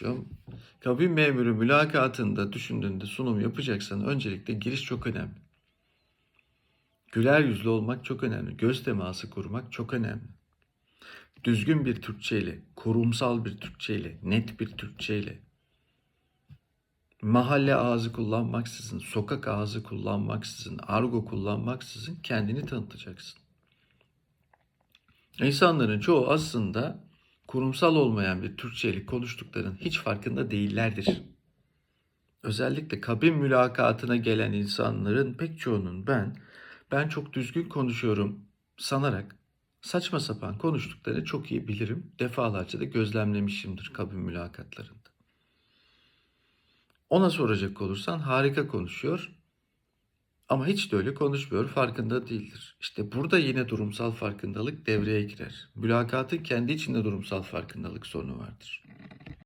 konuşuyorum. Kabin memuru mülakatında düşündüğünde sunum yapacaksan öncelikle giriş çok önemli. Güler yüzlü olmak çok önemli. Göz teması kurmak çok önemli. Düzgün bir Türkçeyle, kurumsal bir Türkçeyle, net bir Türkçeyle, mahalle ağzı kullanmaksızın, sokak ağzı kullanmaksızın, argo kullanmaksızın kendini tanıtacaksın. İnsanların çoğu aslında kurumsal olmayan bir Türkçeyle konuştuklarının hiç farkında değillerdir. Özellikle kabin mülakatına gelen insanların pek çoğunun ben ben çok düzgün konuşuyorum sanarak saçma sapan konuştuklarını çok iyi bilirim. Defalarca da gözlemlemişimdir kabin mülakatlarında. Ona soracak olursan harika konuşuyor ama hiç de öyle konuşmuyor, farkında değildir. İşte burada yine durumsal farkındalık devreye girer. Mülakatın kendi içinde durumsal farkındalık sorunu vardır.